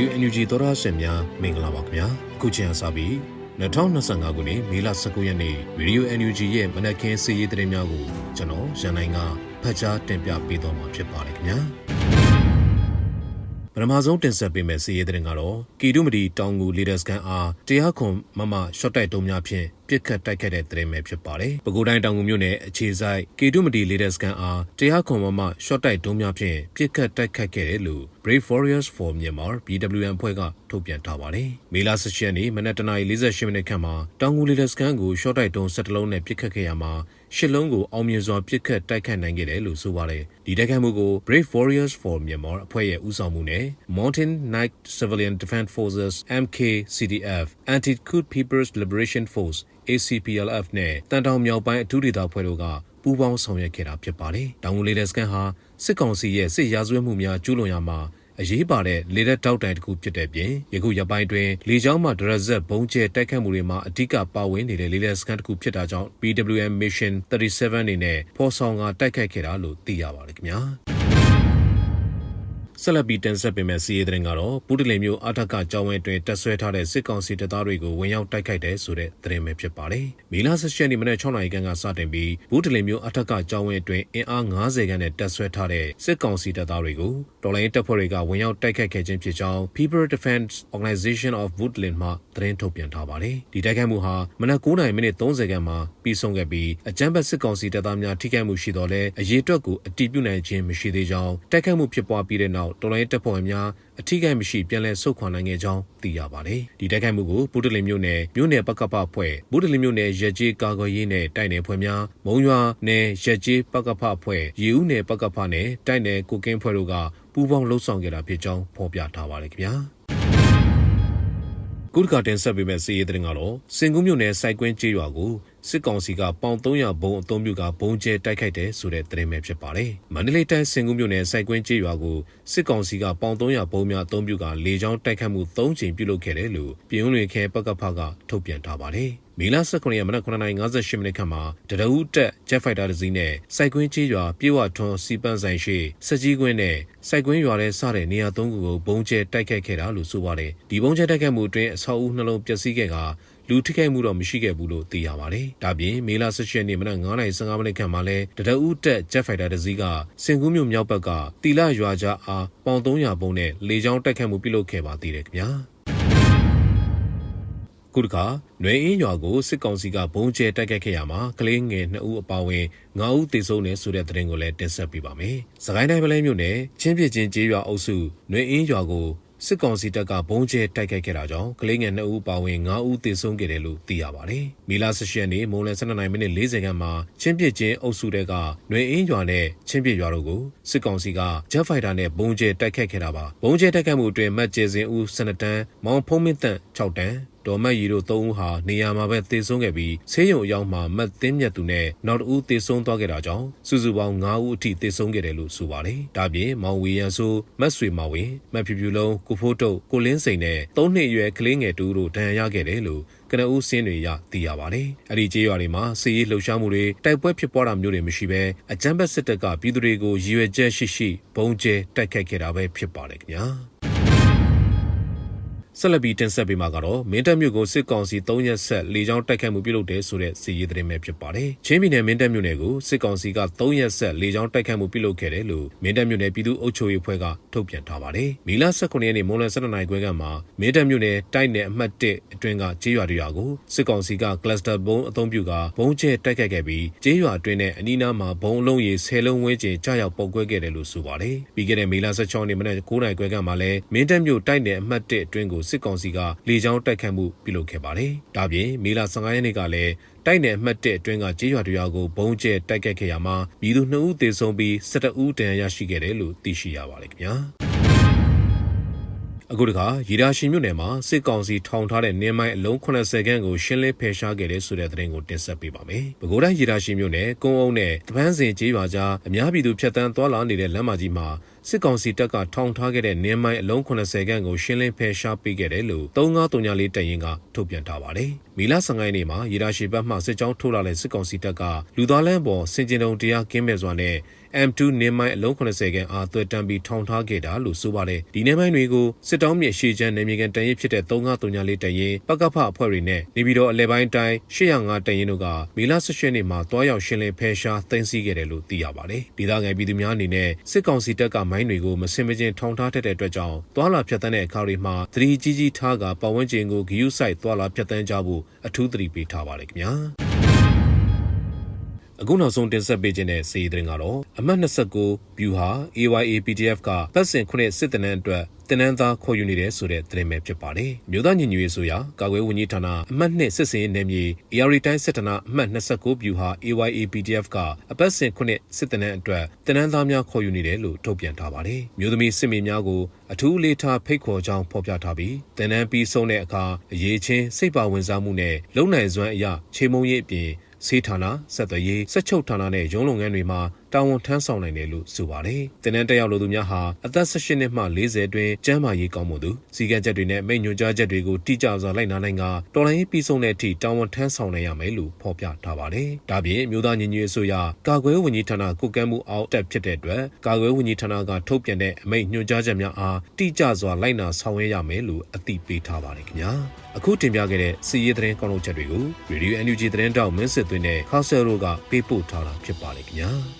ဒီ NUG သောရရှင်များမင်္ဂလာပါခင်ဗျာအခုချိန်အစပြီး2025ခုနှစ်မေလ19ရက်နေ့ Radio NUG ရဲ့မနက်ခင်းစီးရီးသတင်းများကိုကျွန်တော်ရန်နိုင်ကဖတ်ကြားတင်ပြပေးသွားမှာဖြစ်ပါတယ်ခင်ဗျာပထမဆုံးတင်ဆက်ပေးမယ့်စီးရီးသတင်းကတော့ကီတုမတီတောင်ငူလီဒါစကန်အားတရားခွန်မမရှော့တိုက်တုံးများဖြင့် ပြစ်ခတ်တိုက်ခတ်တဲ့သတင်းပဲဖြစ်ပါတယ်။ပဲခူးတိုင်းတောင်ငူမြို့နယ်အခြေဆိုင်ကီတုမတီလီဒါစကန်အားတရားခွန်မမရှော့တိုက်တုံးများဖြင့်ပြစ်ခတ်တိုက်ခတ်ခဲ့တယ်လို့ Brave Warriors for Myanmar BWM ဖွဲ့ကထုတ်ပြန်ထားပါတယ်။မေလ18ရက်နေ့မနက်တနာရီ48မိနစ်ခန့်မှာတောင်ငူလီဒါစကန်ကိုရှော့တိုက်တုံး17လုံးနဲ့ပြစ်ခတ်ခဲ့ရမှာရှစ်လုံးကိုအောင်မြင်စွာပြစ်ခတ်တိုက်ခတ်နိုင်ခဲ့တယ်လို့ဆိုပါတယ်။ဒီတိုက်ခိုက်မှုကို Brave Warriors for Myanmar အဖွဲ့ရဲ့ဦးဆောင်မှုနဲ့ Mountain Knight Civilian Defense Forces MKCDF Anti-Coup People's Liberation Force ACPLF နဲ့တန်တောင်မြောက်ပိုင်းအထူးဒေသဖွဲ့တို့ကပူးပေါင်းဆောင်ရွက်ခဲ့တာဖြစ်ပါတယ်။တောင်ငူလေးတဲ့စကန်ဟာစစ်ကောင်စီရဲ့စစ်ရာဇဝတ်မှုများကျူးလွန်ရာမှာအရေးပါတဲ့လေတဲ့တောက်တိုင်တစ်ခုဖြစ်တဲ့ပြင်ယခုရပိုင်းတွင်လေကြောင်းမှဒရဇက်ဘုံကျဲတိုက်ခတ်မှုတွေမှာအဓိကပါဝင်နေတဲ့လေတဲ့စကန်တစ်ခုဖြစ်တာကြောင့် BWM Mission 37အနေနဲ့ဖော်ဆောင်ကတိုက်ခတ်ခဲ့တာလို့သိရပါတယ်ခင်ဗျာ။ ဆက်လက်ပြီးတင်ဆက်ပေးမယ့်စီးရီးသတင်းကတော့ပူတလင်မျိုးအထက်ကကြောင်းဝဲတွင်တက်ဆွဲထားတဲ့စစ်ကောင်စီတပ်သားတွေကိုဝင်ရောက်တိုက်ခိုက်တဲ့ဆိုတဲ့သတင်းပဲဖြစ်ပါတယ်။မီလာဆက်ရှက်နေ့မနေ့6နာရီခန့်ကစတင်ပြီးပူတလင်မျိုးအထက်ကကြောင်းဝဲတွင်အင်အား90ခန်းနဲ့တက်ဆွဲထားတဲ့စစ်ကောင်စီတပ်သားတွေကိုတော်လိုင်းတပ်ဖွဲ့တွေကဝင်ရောက်တိုက်ခိုက်ခဲ့ခြင်းဖြစ်ကြောင်း People Defense Organization of Woodland မှသတင်းထုတ်ပြန်ထားပါတယ်။ဒီတိုက်ခိုက်မှုဟာမနက်9:30မိနစ်30ခန်းမှာပြီးဆုံးခဲ့ပြီးအကြမ်းဖက်စစ်ကောင်စီတပ်သားများထိခိုက်မှုရှိတော်လဲအရေးအတွက်ကိုအတိပြုနိုင်ခြင်းမရှိသေးကြောင်းတိုက်ခိုက်မှုဖြစ်ပွားပြီးတဲ့နောက်တော်လိုင်းတပ်ဖွဲ့များအထီးကိမရှိပြန်လည်ဆုတ်ခွာနိုင်ခဲ့ကြောင်းသိရပါတယ်။ဒီတိုက်ခိုက်မှုကိုပုတလင်မြို့နယ်မြို့နယ်ပကပဖွဲ့ပုတလင်မြို့နယ်ရက်ကြီးကာကွယ်ရေးနယ်တိုက်နယ်ဖွဲ့များမုံရွာနယ်ရက်ကြီးပကပဖွဲ့ရေဦးနယ်ပကပနယ်တိုက်နယ်ကိုကင်းဖွဲ့တို့ကပူးပေါင်းလှုပ်ဆောင်ခဲ့တာဖြစ်ကြောင်းဖော်ပြထားပါတယ်ခင်ဗျာ။ကုဒကတင်ဆက်ပေးမဲ့စီးရီးသတင်းကတော့စင်ကူးမြို့နယ်စိုက်ကွင်းကျေးရွာကို စစ်ကောင်စီကပေါင်300ဘုံအုံပြုကဘုံကျဲတိုက်ခိုက်တဲ့ဆိုတဲ့သတင်းပဲဖြစ်ပါတယ်။မန္တလေးတိုင်းစင်ကူးမြို့နယ်စိုက်ကွင်းကျေးရွာကိုစစ်ကောင်စီကပေါင်300ဘုံများအုံပြုကလေကြောင်းတိုက်ခိုက်မှု3ကြိမ်ပြုလုပ်ခဲ့တယ်လို့ပြည်ဦးလွင်ခဲပကဖကထုတ်ပြန်ထားပါတယ်။မီလာ19ရက်မနက်9:58မိနစ်ခန့်မှာတရဦးတက်ဂျက်ဖိုက်တာတစ်စီးနဲ့စိုက်ကွင်းကြီးရွာပြေဝထွန်းစီပန်းဆိုင်ရှိစကြီးကွင်းနဲ့စိုက်ကွင်းရွာထဲစတဲ့နေရာသုံးခုကိုဘုံကျဲတိုက်ခိုက်ခဲ့တာလို့ဆိုပါတယ်ဒီဘုံကျဲတိုက်ခိုက်မှုအတွင်းအဆောက်အဦနှလုံးပျက်စီးခဲ့က လူထိခိုက်မှုတော့မရှိခဲ့ဘူးလို့သိရပါတယ်။ဒါပြင်မေလ18ရက်နေ့မနက်9:55မိနစ်ခန့်မှာလဲတရဦးတက်ဂျက်ဖိုက်တာတစ်စီးကစင်ကူးမြို့မြောက်ဘက်ကတီလာရွာကြားအားပေါင်300ဘုံနဲ့လေကြောင်းတိုက်ခိုက်မှုပြုလုပ်ခဲ့ပါသေးတယ်ခင်ဗျာ။ခုတခါနွေအင်းရွာကိုစစ်ကောင်စီကဘုံကျဲတိုက်ခိုက်ခဲ့ရမှာကလေးငယ်2ဦးအပါအဝင်9ဦးသေဆုံးတယ်ဆိုတဲ့သတင်းကိုလည်းတင်ဆက်ပေးပါမယ်။စကိုင်းတိုင်းပလဲမြို့နယ်ချင်းပြချင်းကျေးရွာအုပ်စုနွေအင်းရွာကို စစ်ကောင်စီတပ်ကဘုံကျဲတိုက်ခိုက်ခဲ့တာကြောင့်ကလေးငယ်2ဦးပါဝင်9ဦးသေဆုံးခဲ့တယ်လို့သိရပါတယ်။မီလာ18ရက်နေ့မိုးလယ်12မိနစ်40ခန်းမှာချင်းပြချင်းအုပ်စုတဲကနွေအင်းရွာနဲ့ချင်းပြရွာတို့ကိုစစ်ကောင်စီကဂျက်ဖိုက်တာနဲ့ဘုံကျဲတိုက်ခိုက်ခဲ့တာပါ။ဘုံကျဲတိုက်ခိုက်မှုအတွင်းမတ်ကျဲစင်ဦး12တန်းမောင်ဖုံးမင်းတန့်6တန်းဒေါ်မတ်ရီတို့၃ဦးဟာနေရာမှာပဲသေဆုံးခဲ့ပြီးဆေးရုံအရောက်မှာမတ်သင်းမြတ်သူနဲ့နောက်တစ်ဦးသေဆုံးသွားခဲ့တာကြောင့်စုစုပေါင်း၅ဦးအထိသေဆုံးခဲ့တယ်လို့ဆိုပါတယ်။ဒါပြင်မောင်ဝီရန်ဆိုမတ်ဆွေမောင်ဝင်းမတ်ဖြူဖြူလုံးကိုဖိုးတုတ်ကိုလင်းစိန်နဲ့၃နှစ်အရွယ်ကလေးငယ်တူတို့ဒဏ်ရာရခဲ့တယ်လို့ကနဦးစင်းတွေရသိရပါတယ်။အဲ့ဒီကျေးရွာတွေမှာစီးရေးလှုပ်ရှားမှုတွေတိုက်ပွဲဖြစ်ပွားတာမျိုးတွေမရှိဘဲအကြမ်းဖက်စစ်တပ်ကပြည်သူတွေကိုရည်ရွယ်ချက်ရှိရှိဘုံကျဲတိုက်ခိုက်ခဲ့တာပဲဖြစ်ပါတယ်ခင်ဗျာ။ ဆက်လက်ပြီးတင်ဆက်ပေးမှာကတော့မင်းတပ်မြို့ကိုစစ်ကောင်စီ3ရက်ဆက်လေကြောင်းတိုက်ခိုက်မှုပြုလုပ်တဲ့ဆိုတဲ့စီရေးသတင်းပဲဖြစ်ပါတယ်။ချင်းပြည်နယ်မင်းတပ်မြို့နယ်ကိုစစ်ကောင်စီက3ရက်ဆက်လေကြောင်းတိုက်ခိုက်မှုပြုလုပ်ခဲ့တယ်လို့မင်းတပ်မြို့နယ်ပြည်သူ့အုပ်ချုပ်ရေးအဖွဲ့ကထုတ်ပြန်ထားပါတယ်။မီလ19ရက်နေ့မွန်းလွယ်12နာရီခွဲကမှမင်းတပ်မြို့နယ်တိုက်နယ်အမှတ်1အတွင်းကကျေးရွာတွေရွာကိုစစ်ကောင်စီကကလစတာဘုံအုံပြုကဘုံကျဲတိုက်ခိုက်ခဲ့ပြီးကျေးရွာအတွင်းနဲ့အနီးနားမှာဘုံအလုံးရေ10လုံးဝန်းကျင်ကြားရောက်ပုတ်ကွဲခဲ့တယ်လို့ဆိုပါတယ်။ပြီးခဲ့တဲ့မီလ16ရက်နေ့မနက်9နာရီခွဲကမှလည်းမင်းတပ်မြို့တိုက်နယ်အမှတ်1အတွင်းကိုစစ်ကောင်စီကလေကြောင်းတိုက်ခတ်မှုပြုလုပ်ခဲ့ပါတယ်။ဒါပြင်မေလ15ရက်နေ့ကလည်းတိုက်နယ်အမှတ်1အတွင်းကကြေးရွာတရွာကိုဘုံကျဲတိုက်ခတ်ခဲ့ရမှာပြည်သူ2ဦးသေဆုံးပြီး17ဦးဒဏ်ရာရရှိခဲ့တယ်လို့သိရှိရပါတယ်ခင်ဗျာ။အခုတခါရီဒါရှင်မြို့နယ်မှာစစ်ကောင်စီထောင်ထားတဲ့နင်းမိုင်းအလုံး80ခန်းကိုရှင်းလင်းဖယ်ရှားခဲ့တဲ့ဆိုတဲ့သတင်းကိုတင်ဆက်ပေးပါမယ်။ပဲခူးတိုင်းရီဒါရှင်မြို့နယ်ကုန်းအုံနဲ့တပန်းစင်ကျေးရွာကြားအများပြည်သူဖြတ်တန်းသွားလာနေတဲ့လမ်းမကြီးမှာစစ်ကောင်စီတပ်ကထောင်ထားခဲ့တဲ့နင်းမိုင်းအလုံး80ခန်းကိုရှင်းလင်းဖယ်ရှားပေးခဲ့တယ်လို့3934တပ်ရင်းကထုတ်ပြန်ထားပါတယ်။မီလာ15ရက်နေ့မှာရီဒါရှိဘတ်မှစစ်ကြောင်းထိုးလာတဲ့စစ်ကောင်စီတပ်ကလူသားလမ်းပေါ်စင်ကျင်တုံတရားကင်းမဲ့စွာနဲ့ M2 နေမိုင်းအလုံး80ခန်းအားသွဲတမ်းပြီးထောင်ထားခဲ့တာလို့ဆိုပါတယ်ဒီနေမိုင်းတွေကိုစစ်တောင်းမြစ်ရှေချမ်းနေမြေကန်တန်ရင်ဖြစ်တဲ့3934တန်ရင်ပကဖအဖွဲ့တွေနဲ့နေပြည်တော်အလဲပိုင်းတိုင်း805တန်ရင်တို့ကမေလ18ရက်နေ့မှာတွားရောက်ရှင်းလင်းဖယ်ရှားသိမ်းဆည်းခဲ့တယ်လို့သိရပါတယ်ဒေသခံပြည်သူများအနေနဲ့စစ်ကောင်စီတပ်ကမိုင်းတွေကိုမစင်မချင်းထောင်ထားတတ်တဲ့အတွက်ကြောင့်တွာလာဖြတ်တန်းတဲ့အခါတွေမှာသတိကြီးကြီးထားကပတ်ဝန်းကျင်ကိုဂယုစိုက်တွာလာဖြတ်တန်းကြဖို့အထူးသတိပေးထားပါတယ်ခင်ဗျာ အခုနောက်ဆုံးတင်ဆက်ပေးခြင်းတဲ့စီးသတင်းကတော့အမှတ်29 view ဟာ AYA PDF ကပတ်စဉ်ခုနှစ်စစ်တနန်းအတွက်တင်နန်းသားခေါ်ယူနေတဲ့ဆိုတဲ့သတင်းပဲဖြစ်ပါတယ်။မြို့သားညီညွတ်ရေးဆိုရာကာကွယ်ဝန်ကြီးဌာနအမှတ်2စစ်စင်နယ်မြေ AR တိုင်းစစ်ဌာနအမှတ်29 view ဟာ AYA PDF ကအပတ်စဉ်ခုနှစ်စစ်တနန်းအတွက်တင်နန်းသားများခေါ်ယူနေတယ်လို့ထုတ်ပြန်ထားပါတယ်။မြို့သမီးစစ်မေများကိုအထူးလေးထားဖိတ်ခေါ်ကြောင်းဖော်ပြထားပြီးတင်နန်းပြီးဆုံးတဲ့အခါအရေးချင်းစိတ်ပါဝင်စားမှုနဲ့လုံနိုင်စွမ်းအရာခြေမုံရေးအပြင် စေဌာနဆက်သွယ်ရေးစက်ချုပ်ဌာနနဲ့ရုံးလုပ်ငန်းတွေမှာ တာဝန်ထမ်းဆောင်နိုင်တယ်လို့ဆိုပါတယ်။တင်နန်းတက်ရောက်လိုသူများဟာအသက်18နှစ်မှ40အတွင်းကျန်းမာရေးကောင်းမှုသူစီကံချက်တွေနဲ့မိန့်ညွှန်ကြားချက်တွေကိုတိကျစွာလိုက်နာနိုင်ကတော်လိုင်းပြီးဆုံးတဲ့အထိတာဝန်ထမ်းဆောင်နိုင်ရမယ်လို့ဖော်ပြထားပါတယ်။ဒါပြင်မြို့သားညီညွတ်ရေးဆိုရာကာကွယ်ဝန်ကြီးဌာနကုကဲမှုအောက်တက်ဖြစ်တဲ့အတွက်ကာကွယ်ဝန်ကြီးဌာနကထုတ်ပြန်တဲ့အမိန့်ညွှန်ကြားချက်များအားတိကျစွာလိုက်နာဆောင်ရွက်ရမယ်လို့အသိပေးထားပါတယ်ခင်ဗျာ။အခုတင်ပြခဲ့တဲ့စီရေးသတင်းကောက်လို့ချက်တွေကို Radio NUG သတင်းတောက်မင်းစစ်သွင်းတဲ့ခါဆယ်ရိုကပေးပို့ထားတာဖြစ်ပါတယ်ခင်ဗျာ။